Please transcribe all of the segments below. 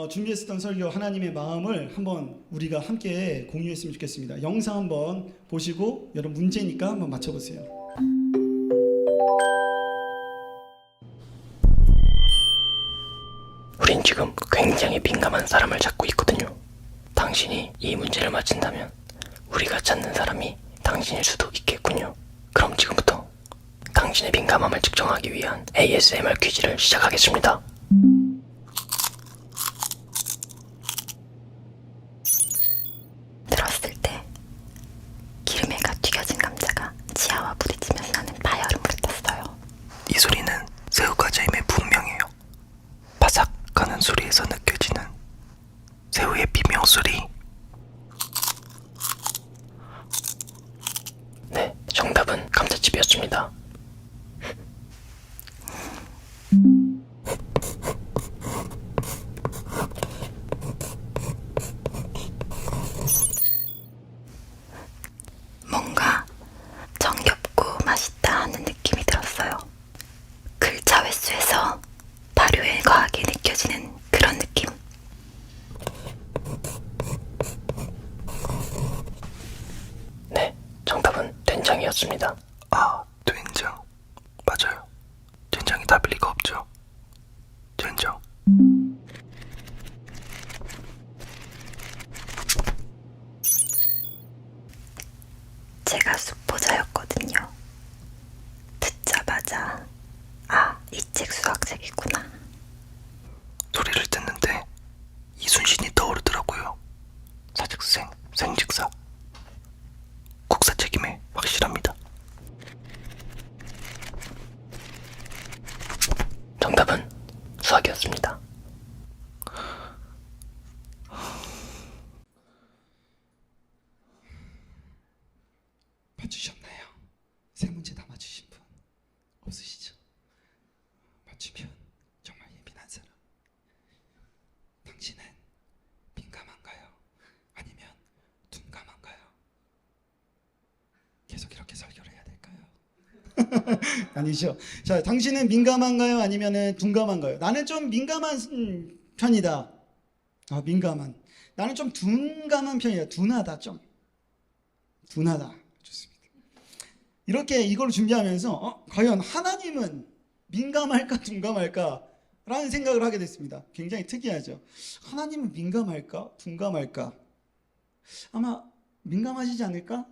어, 준비했었던 설교 하나님의 마음을 한번 우리가 함께 공유했으면 좋겠습니다. 영상 한번 보시고 여러분 문제니까 한번 맞춰보세요. 우린 지금 굉장히 민감한 사람을 찾고 있거든요. 당신이 이 문제를 맞힌다면 우리가 찾는 사람이 당신일 수도 있겠군요. 그럼 지금부터 당신의 민감함을 측정하기 위한 ASMR 퀴즈를 시작하겠습니다. 들었을 때 기름에가 튀겨진 감자가 지하와 부딪히면서 나는 파열음 같았어요. 이 소리는 새우과자임에 분명해요. 바삭하는 소리에서 느껴지는 새우의 비명 소리. 네, 정답은 감자칩이었습니다. 뭔가 정겹고 맛있다 하는 느낌이 들었어요. 글자 횟수에서 발효에 과하게 느껴지는 그런 느낌. 네, 정답은 된장이었습니다. 아, 된장. 맞아요. 된장이 답일 리가 없죠. 된장. 제가 숙보자였거든요. 듣자마자 아, 이 책 수학책이구나. 소리를 듣는데 이순신이 떠오르더라고요. 사직생, 생직사. 국사 책임에 확실합니다. 정답은 수학이었습니다. 맞추셨나요? 세 문제 다 맞추신 분 없으시죠? 맞추면 정말 예민한 사람. 당신은 민감한가요? 아니면 둔감한가요? 계속 이렇게 설교를 해야 될까요? 아니죠. 자, 당신은 민감한가요? 아니면 둔감한가요? 나는 좀 민감한 음, 편이다. 아, 민감한. 나는 좀 둔감한 편이다. 둔하다 좀. 둔하다. 좋습니다. 이렇게 이걸 준비하면서 어, 과연 하나님은 민감할까 둔감할까? 라는 생각을 하게 됐습니다. 굉장히 특이하죠. 하나님은 민감할까 둔감할까? 아마 민감하시지 않을까?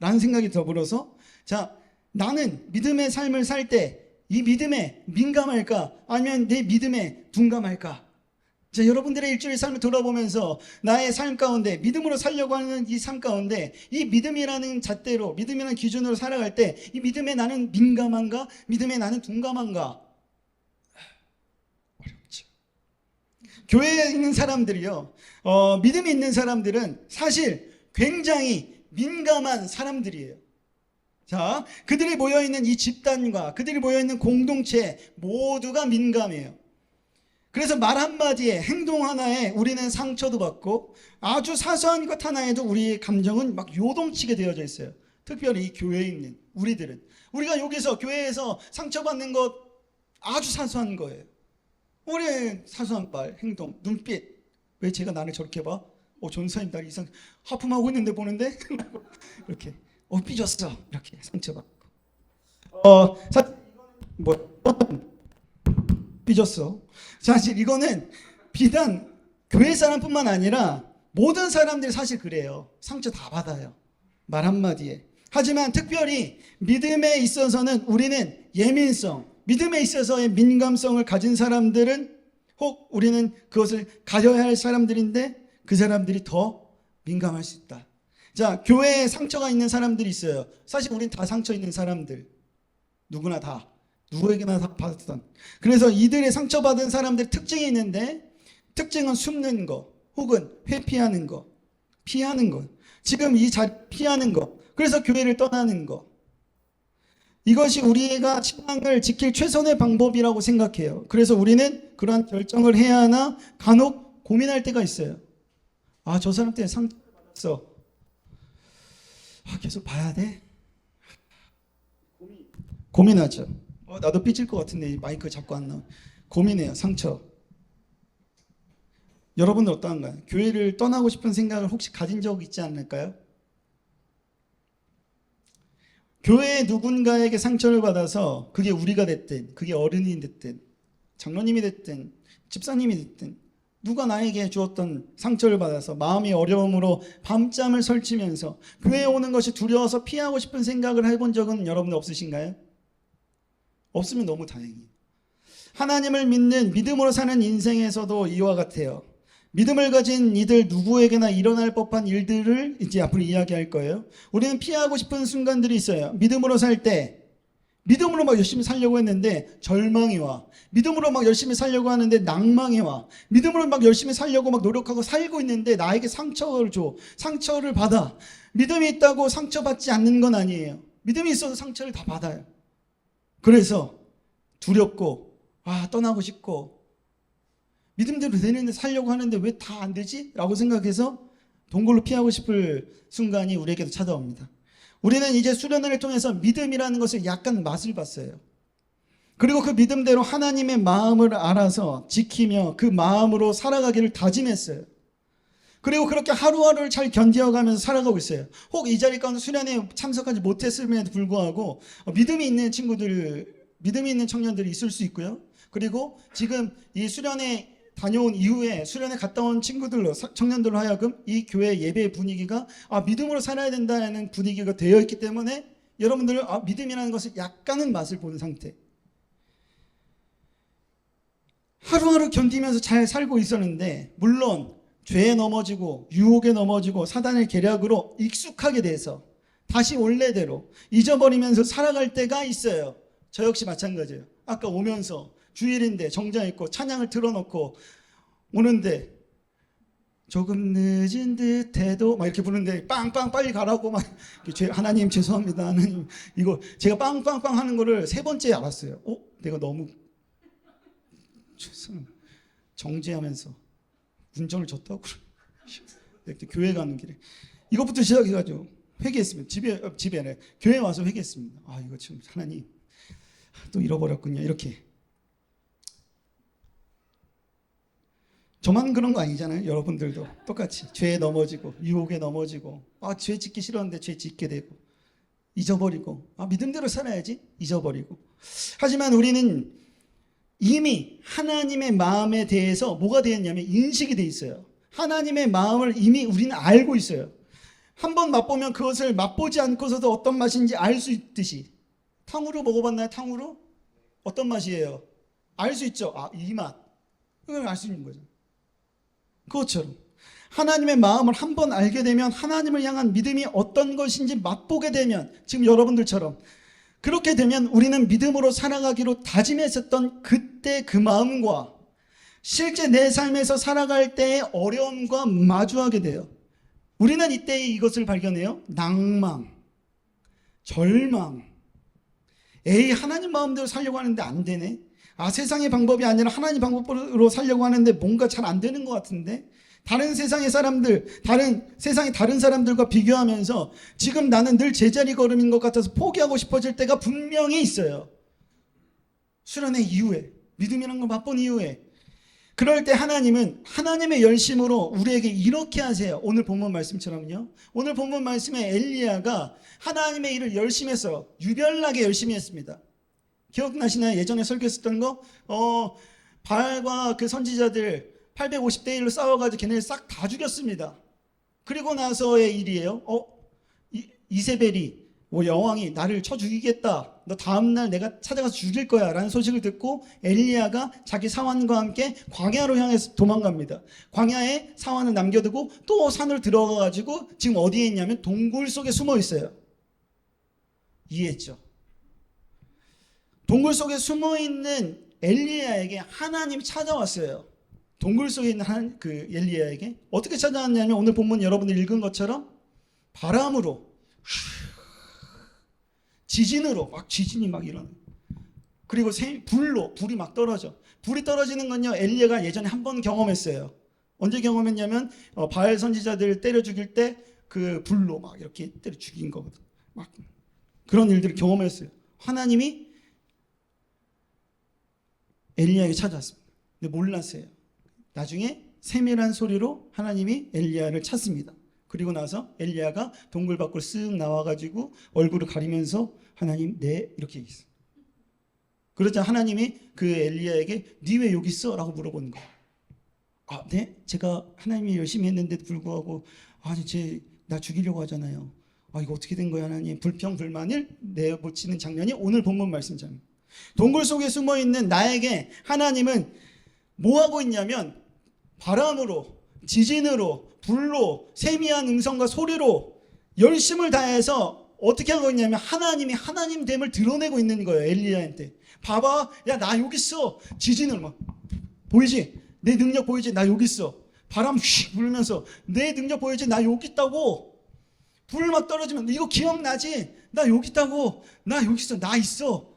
라는 생각이 더불어서 자 나는 믿음의 삶을 살 때 이 믿음에 민감할까? 아니면 내 믿음에 둔감할까? 자, 여러분들의 일주일 삶을 돌아보면서 나의 삶 가운데 믿음으로 살려고 하는 이 삶 가운데 이 믿음이라는 잣대로 믿음이라는 기준으로 살아갈 때 이 믿음에 나는 민감한가? 믿음에 나는 둔감한가? 어렵죠. 교회에 있는 사람들이요. 어, 믿음이 있는 사람들은 사실 굉장히 민감한 사람들이에요. 자, 그들이 모여 있는 이 집단과 그들이 모여 있는 공동체 모두가 민감해요. 그래서 말 한마디에 행동 하나에 우리는 상처도 받고 아주 사소한 것 하나에도 우리의 감정은 막 요동치게 되어져 있어요. 특별히 이 교회에 있는 우리들은 우리가 여기서 교회에서 상처받는 것 아주 사소한 거예요. 우리의 사소한 말, 행동, 눈빛 왜 제가 나를 저렇게 봐? 어, 전사님 날 이상 하품하고 있는데 보는데 이렇게 어 삐졌어 이렇게 상처받고 어 사실 뭐 삐졌어. 사실 이거는 비단 교회 사람뿐만 아니라 모든 사람들이 사실 그래요. 상처 다 받아요. 말 한마디에. 하지만 특별히 믿음에 있어서는 우리는 예민성, 믿음에 있어서의 민감성을 가진 사람들은 혹 우리는 그것을 가져야 할 사람들인데 그 사람들이 더 민감할 수 있다. 자, 교회에 상처가 있는 사람들이 있어요. 사실 우린 다 상처 있는 사람들. 누구나 다. 누구에게나 다 받았던. 그래서 이들의 상처받은 사람들 특징이 있는데 특징은 숨는 거 혹은 회피하는 거 피하는 거 지금 이 자리 피하는 거 그래서 교회를 떠나는 거 이것이 우리가 신앙을 지킬 최선의 방법이라고 생각해요. 그래서 우리는 그러한 결정을 해야 하나 간혹 고민할 때가 있어요. 아, 저 사람 때문에 상처받았어. 아, 계속 봐야 돼? 고민하죠. 어, 나도 삐질 것 같은데 이 마이크 잡고 안 나. 고민해요. 상처. 여러분들 어떠한가요? 교회를 떠나고 싶은 생각을 혹시 가진 적 있지 않을까요? 교회에 누군가에게 상처를 받아서 그게 우리가 됐든 그게 어른이 됐든 장로님이 됐든 집사님이 됐든 누가 나에게 주었던 상처를 받아서 마음이 어려움으로 밤잠을 설치면서 교회에 오는 것이 두려워서 피하고 싶은 생각을 해본 적은 여러분 없으신가요? 없으면 너무 다행이에요. 하나님을 믿는 믿음으로 사는 인생에서도 이와 같아요. 믿음을 가진 이들 누구에게나 일어날 법한 일들을 이제 앞으로 이야기할 거예요. 우리는 피하고 싶은 순간들이 있어요. 믿음으로 살 때, 믿음으로 막 열심히 살려고 했는데 절망이 와. 믿음으로 막 열심히 살려고 하는데 낭망이 와. 믿음으로 막 열심히 살려고 막 노력하고 살고 있는데 나에게 상처를 줘. 상처를 받아. 믿음이 있다고 상처받지 않는 건 아니에요. 믿음이 있어도 상처를 다 받아요. 그래서 두렵고, 아, 떠나고 싶고, 믿음대로 되는데 살려고 하는데 왜 다 안 되지? 라고 생각해서 동굴로 피하고 싶을 순간이 우리에게도 찾아옵니다. 우리는 이제 수련회를 통해서 믿음이라는 것을 약간 맛을 봤어요. 그리고 그 믿음대로 하나님의 마음을 알아서 지키며 그 마음으로 살아가기를 다짐했어요. 그리고 그렇게 하루하루를 잘 견뎌가면서 살아가고 있어요. 혹 이 자리 가운데 수련회에 참석하지 못했음에도 불구하고 어, 믿음이 있는 친구들, 믿음이 있는 청년들이 있을 수 있고요. 그리고 지금 이 수련회 다녀온 이후에 수련회 갔다 온 친구들로 사- 청년들로 하여금 이 교회 예배 분위기가 아 믿음으로 살아야 된다는 분위기가 되어 있기 때문에 여러분들은 아, 믿음이라는 것을 약간은 맛을 보는 상태. 하루하루 견디면서 잘 살고 있었는데 물론 죄에 넘어지고 유혹에 넘어지고 사단의 계략으로 익숙하게 돼서 다시 원래대로 잊어버리면서 살아갈 때가 있어요. 저 역시 마찬가지예요. 아까 오면서 주일인데 정장 입고 찬양을 틀어놓고 오는데 조금 늦은 듯해도 막 이렇게 부르는데 빵빵 빨리 가라고 막 죄- 하나님 죄송합니다 하나님 이거 제가 빵빵빵 하는 거를 세 번째 알았어요. 어 내가 너무 죄송 정지하면서 운전을 줬다고 교회 가는 길에 이것부터 시작해가지고 회개했습니다. 집에 어, 집에 교회 와서 회개했습니다. 아 이거 참 하나님 또 잃어버렸군요. 이렇게 저만 그런 거 아니잖아요. 여러분들도 똑같이 죄에 넘어지고 유혹에 넘어지고 아 죄 짓기 싫었는데 죄 짓게 되고 잊어버리고 아 믿음대로 살아야지 잊어버리고 하지만 우리는 이미 하나님의 마음에 대해서 뭐가 되었냐면 인식이 돼 있어요. 하나님의 마음을 이미 우리는 알고 있어요. 한 번 맛보면 그것을 맛보지 않고서도 어떤 맛인지 알 수 있듯이 탕후루 먹어봤나요? 탕후루 어떤 맛이에요? 알 수 있죠. 아이 맛. 그걸 알 수 있는 거죠. 그것처럼 하나님의 마음을 한번 알게 되면 하나님을 향한 믿음이 어떤 것인지 맛보게 되면 지금 여러분들처럼 그렇게 되면 우리는 믿음으로 살아가기로 다짐했었던 그때 그 마음과 실제 내 삶에서 살아갈 때의 어려움과 마주하게 돼요. 우리는 이때 이것을 발견해요. 낭망, 절망. 에이, 하나님 마음대로 살려고 하는데 안 되네. 아, 세상의 방법이 아니라 하나님 방법으로 살려고 하는데 뭔가 잘 안 되는 것 같은데? 다른 세상의 사람들, 다른, 세상의 다른 사람들과 비교하면서 지금 나는 늘 제자리 걸음인 것 같아서 포기하고 싶어질 때가 분명히 있어요. 수련회 이후에, 믿음이란 걸 맛본 이후에. 그럴 때 하나님은 하나님의 열심으로 우리에게 이렇게 하세요. 오늘 본문 말씀처럼요. 오늘 본문 말씀에 엘리야가 하나님의 일을 열심히 했어요. 유별나게 열심히 했습니다. 기억나시나요? 예전에 설교했었던 거? 어, 바알과 그 선지자들 850대 1로 싸워가지고 걔네를 싹 다 죽였습니다. 그리고 나서의 일이에요. 어, 이, 이세벨이 뭐 여왕이 나를 쳐 죽이겠다. 너 다음 날 내가 찾아가서 죽일 거야 라는 소식을 듣고 엘리야가 자기 사환과 함께 광야로 향해서 도망갑니다. 광야에 사환을 남겨두고 또 산으로 들어가 가지고 지금 어디에 있냐면 동굴 속에 숨어 있어요. 이해했죠? 동굴 속에 숨어 있는 엘리야에게 하나님이 찾아왔어요. 동굴 속에 있는 한, 그 엘리야에게 어떻게 찾아왔냐면 오늘 본문 여러분들 읽은 것처럼 바람으로 지진으로 막 지진이 막 일어나. 그리고 새, 불로 불이 막 떨어져. 불이 떨어지는 건요 엘리야가 예전에 한 번 경험했어요. 언제 경험했냐면 어, 바알 선지자들 때려 죽일 때 그 불로 막 이렇게 때려 죽인 거거든. 막 그런 일들을 경험했어요. 하나님이 엘리야에게 찾아왔습니다. 근데 몰랐어요. 나중에 세밀한 소리로 하나님이 엘리야를 찾습니다. 그리고 나서 엘리야가 동굴 밖으로 쓱 나와가지고 얼굴을 가리면서 하나님 네 이렇게 얘기했어요. 그러자 하나님이 그 엘리야에게 네 왜 여기 있어?라고 물어보는 거예요. 아, 네? 제가 하나님이 열심히 했는데도 불구하고 아니 제 나 죽이려고 하잖아요. 아 이거 어떻게 된 거야 하나님? 불평 불만을 내보치는 장면이 오늘 본문 말씀장. 동굴 속에 숨어 있는 나에게 하나님은 뭐 하고 있냐면 바람으로 지진으로 불로 세미한 음성과 소리로 열심을 다해서 어떻게 하고 있냐면 하나님이 하나님 됨을 드러내고 있는 거예요 엘리야한테. 봐봐 야 나 여기 있어. 지진을 막. 보이지? 내 능력 보이지? 나 여기 있어. 바람 휙 불면서 내 능력 보이지? 나 여기 있다고. 불 막 떨어지면 이거 기억나지? 나 여기 있다고. 나 여기 있어. 나 있어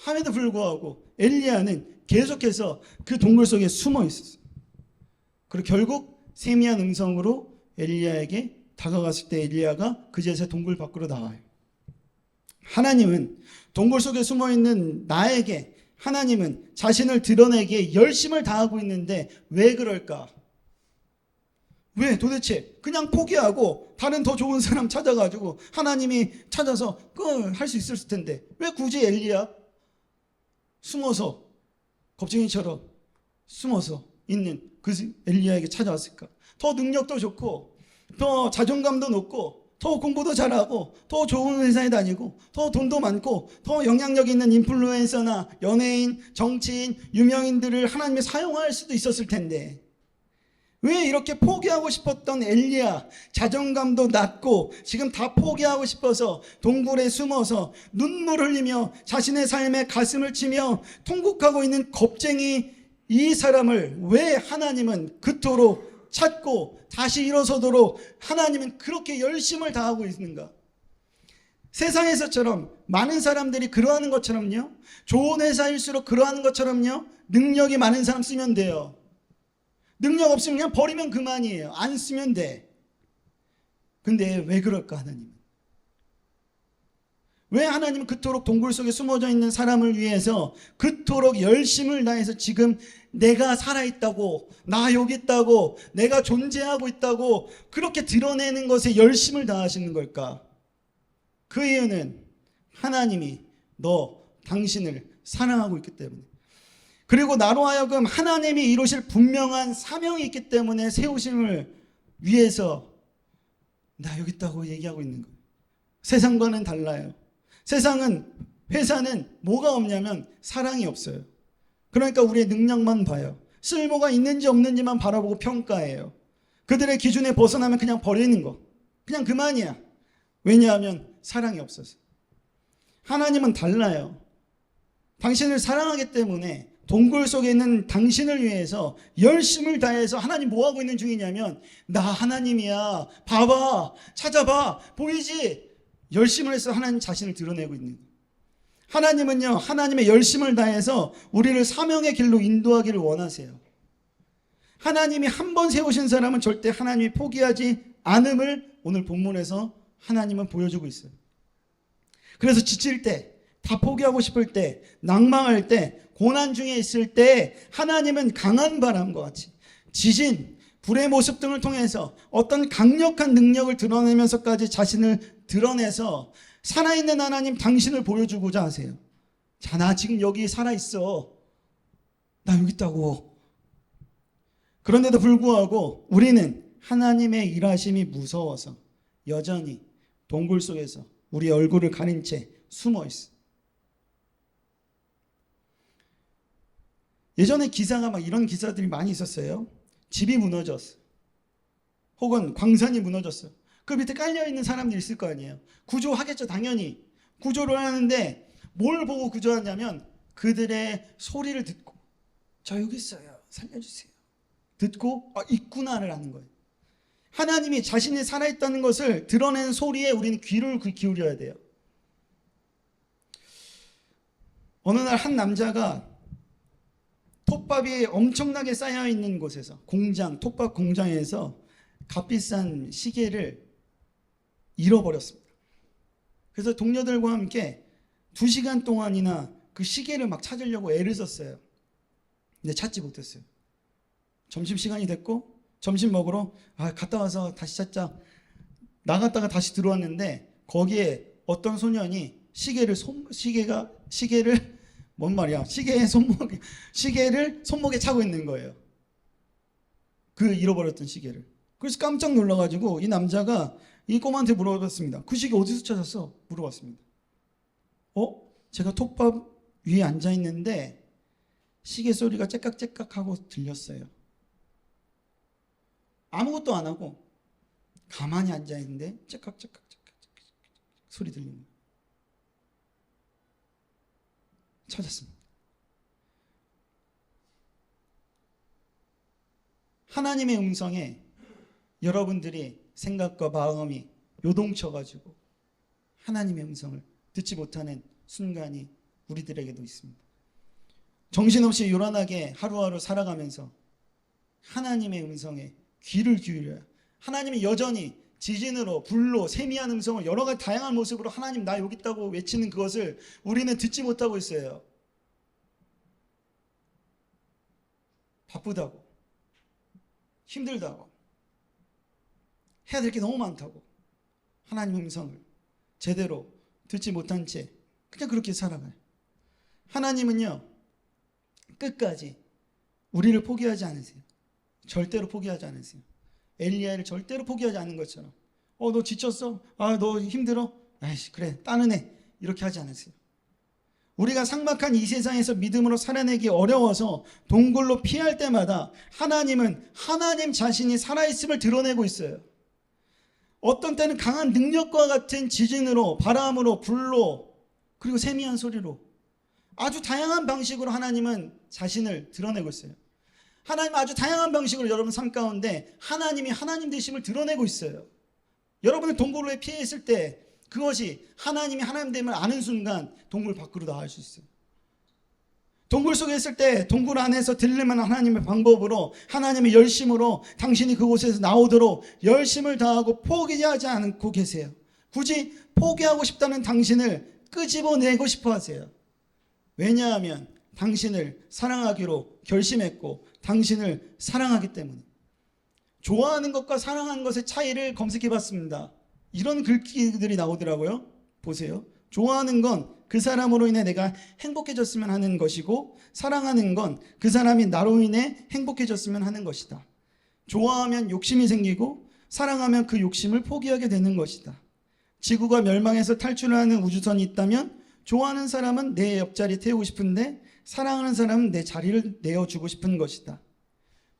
함에도 불구하고 엘리야는 계속해서 그 동굴 속에 숨어 있었어요 그리고 결국 세미한 음성으로 엘리야에게 다가갔을 때 엘리야가 그제서 동굴 밖으로 나와요. 하나님은 동굴 속에 숨어 있는 나에게 하나님은 자신을 드러내기에 열심을 다하고 있는데 왜 그럴까? 왜 도대체 그냥 포기하고 다른 더 좋은 사람 찾아가지고 하나님이 찾아서 그 할 수 있었을 텐데 왜 굳이 엘리야 숨어서 겁쟁이처럼 숨어서 있는 그 엘리야에게 찾아왔을까? 더 능력도 좋고 더 자존감도 높고 더 공부도 잘하고 더 좋은 회사에 다니고 더 돈도 많고 더 영향력 있는 인플루엔서나 연예인, 정치인, 유명인들을 하나님이 사용할 수도 있었을 텐데 왜 이렇게 포기하고 싶었던 엘리야 자존감도 낮고 지금 다 포기하고 싶어서 동굴에 숨어서 눈물 흘리며 자신의 삶에 가슴을 치며 통곡하고 있는 겁쟁이 이 사람을 왜 하나님은 그토록 찾고 다시 일어서도록 하나님은 그렇게 열심을 다하고 있는가? 세상에서처럼 많은 사람들이 그러하는 것처럼요. 좋은 회사일수록 그러하는 것처럼요. 능력이 많은 사람 쓰면 돼요. 능력 없으면 그냥 버리면 그만이에요. 안 쓰면 돼. 근데 왜 그럴까 하나님? 왜 하나님은 그토록 동굴 속에 숨어져 있는 사람을 위해서 그토록 열심을 다해서 지금 내가 살아있다고, 나 여기 있다고, 내가 존재하고 있다고 그렇게 드러내는 것에 열심을 다하시는 걸까? 그 이유는 하나님이 너, 당신을 사랑하고 있기 때문에. 그리고 나로 하여금 하나님이 이루실 분명한 사명이 있기 때문에 세우심을 위해서 나 여기 있다고 얘기하고 있는 거예요. 세상과는 달라요. 세상은 회사는 뭐가 없냐면 사랑이 없어요. 그러니까 우리의 능력만 봐요. 쓸모가 있는지 없는지만 바라보고 평가해요. 그들의 기준에 벗어나면 그냥 버리는 거. 그냥 그만이야. 왜냐하면 사랑이 없어서. 하나님은 달라요. 당신을 사랑하기 때문에 동굴 속에 있는 당신을 위해서 열심을 다해서 하나님 뭐 하고 있는 중이냐면 나 하나님이야. 봐봐. 찾아봐. 보이지? 열심을 해서 하나님 자신을 드러내고 있는. 하나님은요, 하나님의 열심을 다해서 우리를 사명의 길로 인도하기를 원하세요. 하나님이 한 번 세우신 사람은 절대 하나님이 포기하지 않음을 오늘 본문에서 하나님은 보여주고 있어요. 그래서 지칠 때, 다 포기하고 싶을 때, 낭망할 때, 고난 중에 있을 때 하나님은 강한 바람과 같이 지진, 불의 모습 등을 통해서 어떤 강력한 능력을 드러내면서까지 자신을 드러내서 살아있는 하나님 당신을 보여주고자 하세요. 자, 나 지금 여기 살아있어. 나 여기 있다고. 그런데도 불구하고 우리는 하나님의 일하심이 무서워서 여전히 동굴 속에서 우리 얼굴을 가린 채 숨어 있어. 예전에 기사가 막 이런 기사들이 많이 있었어요. 집이 무너졌어. 혹은 광산이 무너졌어. 그 밑에 깔려 있는 사람들이 있을 거 아니에요. 구조하겠죠, 당연히. 구조를 하는데 뭘 보고 구조하냐면 그들의 소리를 듣고 저 여기 있어요. 살려주세요. 듣고 아, 있구나를 하는 거예요. 하나님이 자신이 살아있다는 것을 드러낸 소리에 우리는 귀를 기울여야 돼요. 어느 날 한 남자가 톱밥이 엄청나게 쌓여 있는 곳에서 공장, 톱밥 공장에서 값비싼 시계를 잃어버렸습니다. 그래서 동료들과 함께 두 시간 동안이나 그 시계를 막 찾으려고 애를 썼어요. 근데 찾지 못했어요. 점심 시간이 됐고 점심 먹으러 아 갔다 와서 다시 찾자. 나갔다가 다시 들어왔는데 거기에 어떤 소년이 시계를 손 시계가 시계를 뭔 말이야? 시계의 손목 시계를 손목에 차고 있는 거예요. 그 잃어버렸던 시계를. 그래서 깜짝 놀라가지고 이 남자가 이 꼬마한테 물어봤습니다. 그 시계 어디서 찾았어? 물어봤습니다. 어? 제가 톱밥 위에 앉아 있는데 시계 소리가 째깍째깍 하고 들렸어요. 아무것도 안 하고 가만히 앉아 있는데 째깍째깍째깍 소리 들리는 거예요. 찾았습니다. 하나님의 음성에 여러분들이 생각과 마음이 요동쳐 가지고 하나님의 음성을 듣지 못하는 순간이 우리들에게도 있습니다. 정신없이 요란하게 하루하루 살아가면서 하나님의 음성에 귀를 기울여야 하나님이 여전히 지진으로 불로 세미한 음성을 여러 가지 다양한 모습으로 하나님 나 여기 있다고 외치는 그것을 우리는 듣지 못하고 있어요. 바쁘다고 힘들다고 해야 될 게 너무 많다고 하나님 음성을 제대로 듣지 못한 채 그냥 그렇게 살아가요. 하나님은요 끝까지 우리를 포기하지 않으세요. 절대로 포기하지 않으세요. 엘리야를 절대로 포기하지 않는 것처럼 어 너 지쳤어? 아 너 힘들어? 아이씨 그래 따는해 이렇게 하지 않으세요. 우리가 삭막한 이 세상에서 믿음으로 살아내기 어려워서 동굴로 피할 때마다 하나님은 하나님 자신이 살아있음을 드러내고 있어요. 어떤 때는 강한 능력과 같은 지진으로 바람으로 불로 그리고 세미한 소리로 아주 다양한 방식으로 하나님은 자신을 드러내고 있어요. 하나님 아주 다양한 방식으로 여러분 삶 가운데 하나님이 하나님 되심을 드러내고 있어요. 여러분이 동굴에 피해 있을 때 그것이 하나님이 하나님 됨을 아는 순간 동굴 밖으로 나갈 수 있어요. 동굴 속에 있을 때 동굴 안에서 들리는 하나님의 방법으로 하나님의 열심으로 당신이 그곳에서 나오도록 열심을 다하고 포기하지 않고 계세요. 굳이 포기하고 싶다는 당신을 끄집어내고 싶어 하세요. 왜냐하면 당신을 사랑하기로 결심했고 당신을 사랑하기 때문에 좋아하는 것과 사랑하는 것의 차이를 검색해 봤습니다. 이런 글귀들이 나오더라고요. 보세요. 좋아하는 건 그 사람으로 인해 내가 행복해졌으면 하는 것이고 사랑하는 건 그 사람이 나로 인해 행복해졌으면 하는 것이다. 좋아하면 욕심이 생기고 사랑하면 그 욕심을 포기하게 되는 것이다. 지구가 멸망해서 탈출하는 우주선이 있다면 좋아하는 사람은 내 옆자리 태우고 싶은데 사랑하는 사람은 내 자리를 내어주고 싶은 것이다.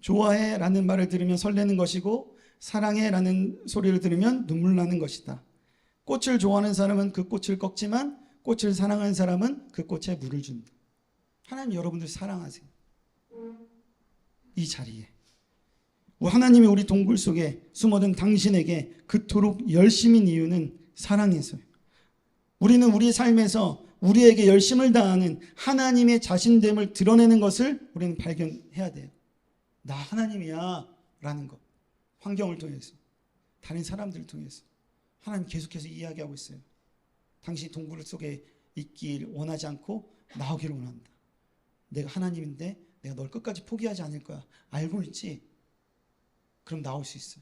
좋아해 라는 말을 들으면 설레는 것이고 사랑해 라는 소리를 들으면 눈물 나는 것이다. 꽃을 좋아하는 사람은 그 꽃을 꺾지만 꽃을 사랑하는 사람은 그 꽃에 물을 준다. 하나님 여러분들 사랑하세요. 이 자리에. 하나님이 우리 동굴 속에 숨어든 당신에게 그토록 열심인 이유는 사랑해서요. 우리는 우리 삶에서 우리에게 열심을 다하는 하나님의 자신됨을 드러내는 것을 우리는 발견해야 돼요. 나 하나님이야 라는 것. 환경을 통해서 다른 사람들을 통해서 하나님 계속해서 이야기하고 있어요. 당신이 동굴 속에 있길 원하지 않고 나오기를 원한다. 내가 하나님인데 내가 널 끝까지 포기하지 않을 거야. 알고 있지? 그럼 나올 수 있어.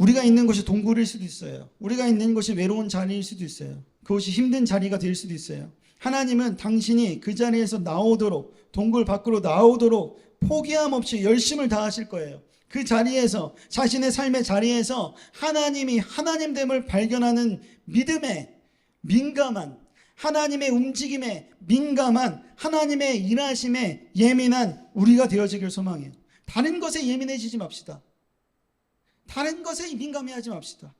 우리가 있는 곳이 동굴일 수도 있어요. 우리가 있는 곳이 외로운 자리일 수도 있어요. 그것이 힘든 자리가 될 수도 있어요. 하나님은 당신이 그 자리에서 나오도록 동굴 밖으로 나오도록 포기함 없이 열심을 다하실 거예요. 그 자리에서 자신의 삶의 자리에서 하나님이 하나님됨을 발견하는 믿음에 민감한 하나님의 움직임에 민감한 하나님의 일하심에 예민한 우리가 되어지길 소망해요. 다른 것에 예민해지지 맙시다. 다른 것에 민감해하지 맙시다.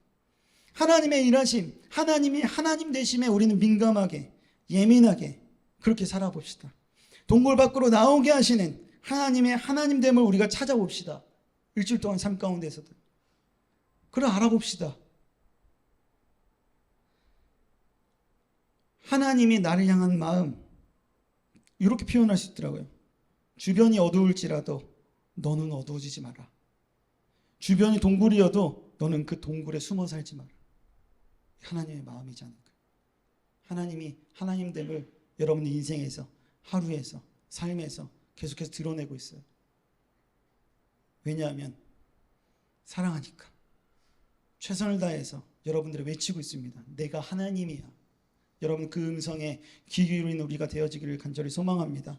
하나님의 일하심, 하나님이 하나님 되심에 우리는 민감하게 예민하게 그렇게 살아봅시다. 동굴 밖으로 나오게 하시는 하나님의 하나님됨을 우리가 찾아봅시다. 일주일 동안 삶 가운데서도. 그래 알아봅시다. 하나님이 나를 향한 마음 이렇게 표현할 수 있더라고요. 주변이 어두울지라도 너는 어두워지지 마라. 주변이 동굴이어도 너는 그 동굴에 숨어 살지 마라. 하나님의 마음이지 않을까. 하나님이 하나님됨을 여러분의 인생에서 하루에서 삶에서 계속해서 드러내고 있어요. 왜냐하면 사랑하니까 최선을 다해서 여러분들을 외치고 있습니다. 내가 하나님이야. 여러분 그 음성에 귀 기울이는 우리가 되어지기를 간절히 소망합니다.